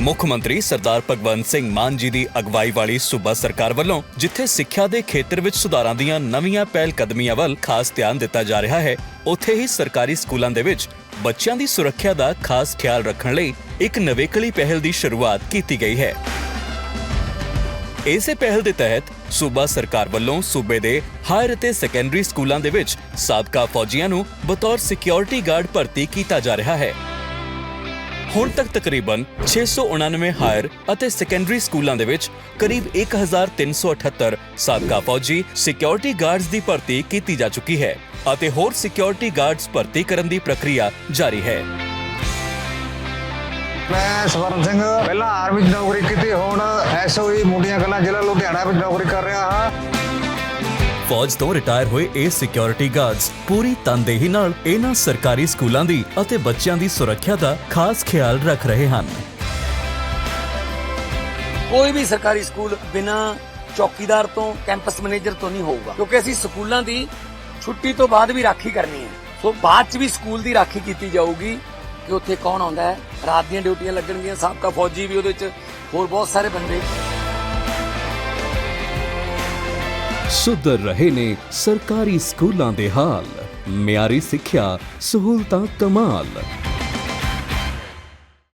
ਮੁੱਖ ਮੰਤਰੀ ਸਰਦਾਰ ਭਗਵੰਤ ਸਿੰਘ ਮਾਨ ਜੀ ਦੀ ਅਗਵਾਈ ਵਾਲੀ ਸੂਬਾ ਸਰਕਾਰ ਵੱਲੋਂ ਜਿੱਥੇ ਸਿੱਖਿਆ ਦੇ ਖੇਤਰ ਵਿੱਚ ਸੁਧਾਰਾਂ ਦੀਆਂ ਨਵੀਆਂ ਪਹਿਲ ਕਦਮੀਆਂ ਵੱਲ ਖਾਸ ਧਿਆਨ ਦਿੱਤਾ ਜਾ ਰਿਹਾ ਹੈ, ਉੱਥੇ ਹੀ ਸਰਕਾਰੀ ਸਕੂਲਾਂ ਦੇ ਵਿੱਚ ਬੱਚਿਆਂ ਦੀ ਸੁਰੱਖਿਆ ਦਾ ਖਾਸ ਖਿਆਲ ਰੱਖਣ ਲਈ ਇੱਕ ਨਵੇਕਲੀ ਪਹਿਲ ਦੀ ਸ਼ੁਰੂਆਤ ਕੀਤੀ ਗਈ ਹੈ। ਇਸੇ ਪਹਿਲ ਦੇ ਤਹਿਤ ਸੂਬਾ ਸਰਕਾਰ ਵੱਲੋਂ ਸੂਬੇ ਦੇ ਹਾਇਰ ਅਤੇ ਸੈਕੰਡਰੀ ਸਕੂਲਾਂ ਦੇ ਵਿੱਚ ਸਾਬਕਾ ਫੌਜੀਆਂ ਨੂੰ ਬਤੌਰ ਸਿਕਿਉਰਿਟੀ ਗਾਰਡ ਭਰਤੀ ਕੀਤਾ ਜਾ ਰਿਹਾ ਹੈ। ਹੁਣ ਤੱਕ ਤਕਰੀਬਨ 699 ਹਾਇਰ ਅਤੇ ਸੈਕੰਡਰੀ ਸਕੂਲਾਂ ਦੇ ਵਿੱਚ ਕਰੀਬ 1378 ਸਾਬਕਾ ਫੌਜੀ ਸਿਕਿਉਰਿਟੀ ਗਾਰਡਸ ਦੀ ਭਰਤੀ ਕੀਤੀ ਜਾ ਚੁੱਕੀ ਹੈ ਅਤੇ ਹੋਰ ਸਿਕਿਉਰਿਟੀ ਗਾਰਡਸ ਭਰਤੀ ਕਰਨ ਦੀ ਪ੍ਰਕਿਰਿਆ ਜਾਰੀ ਹੈ। ਮੈਂ ਸਵਰਨ ਸਿੰਘ, ਪਹਿਲਾਂ ਆਰਮੀ 'ਚ ਨੌਕਰੀ ਕੀਤੀ, ਹੁਣ ਐਸਓਈ ਮੁੰਡੀਆਂ ਕਲਾਂ ਜ਼ਿਲ੍ਹਾ ਲੁਧਿਆਣਾ ਵਿੱਚ ਨੌਕਰੀ ਕਰ ਰਿਹਾ ਹਾਂ। ਫੌਜ ਤੋਂ ਰਿਟਾਇਰ ਹੋਏ ਇਹ ਸਿਕਿਉਰਿਟੀ ਗਾਰਡਸ ਪੂਰੀ ਤਨਦੇਹੀ ਨਾਲ ਇਹਨਾਂ ਸਰਕਾਰੀ ਸਕੂਲਾਂ ਦੀ ਅਤੇ ਬੱਚਿਆਂ ਦੀ ਸੁਰੱਖਿਆ ਦਾ ਖਾਸ ਖਿਆਲ ਰੱਖ ਰਹੇ ਹਨ। ਕੋਈ ਵੀ ਸਰਕਾਰੀ ਸਕੂਲ ਬਿਨਾ ਚੌਕੀਦਾਰ ਤੋਂ, ਕੈਂਪਸ ਮੈਨੇਜਰ ਤੋਂ ਨਹੀਂ ਹੋਊਗਾ। ਕਿਉਂਕਿ ਅਸੀਂ ਸਕੂਲਾਂ ਦੀ ਛੁੱਟੀ ਤੋਂ ਬਾਅਦ ਵੀ ਰਾਖੀ ਕਰਨੀ ਹੈ। ਸੋ ਬਾਅਦ ਚ ਵੀ ਸਕੂਲ ਦੀ ਰਾਖੀ ਕੀਤੀ ਜਾਊਗੀ ਕਿ ਉੱਥੇ ਕੌਣ ਆਉਂਦਾ ਹੈ। ਰਾਤ ਦੀਆਂ ਡਿਊਟੀਆਂ ਲੱਗਣਗੀਆਂ, ਸਾਬਕਾ ਫੌਜੀ ਵੀ ਉਹਦੇ ਚ ਹੋਰ ਬਹੁਤ ਸਾਰੇ ਬੰਦੇ। ਸੁਧਰ ਰਹੇ ਨੇ ਸਰਕਾਰੀ ਸਕੂਲਾਂ ਦੇ ਹਾਲ। ਮਿਆਰੀ ਸਿੱਖਿਆ ਸਹੂਲਤਾਂ ਕਮਾਲ।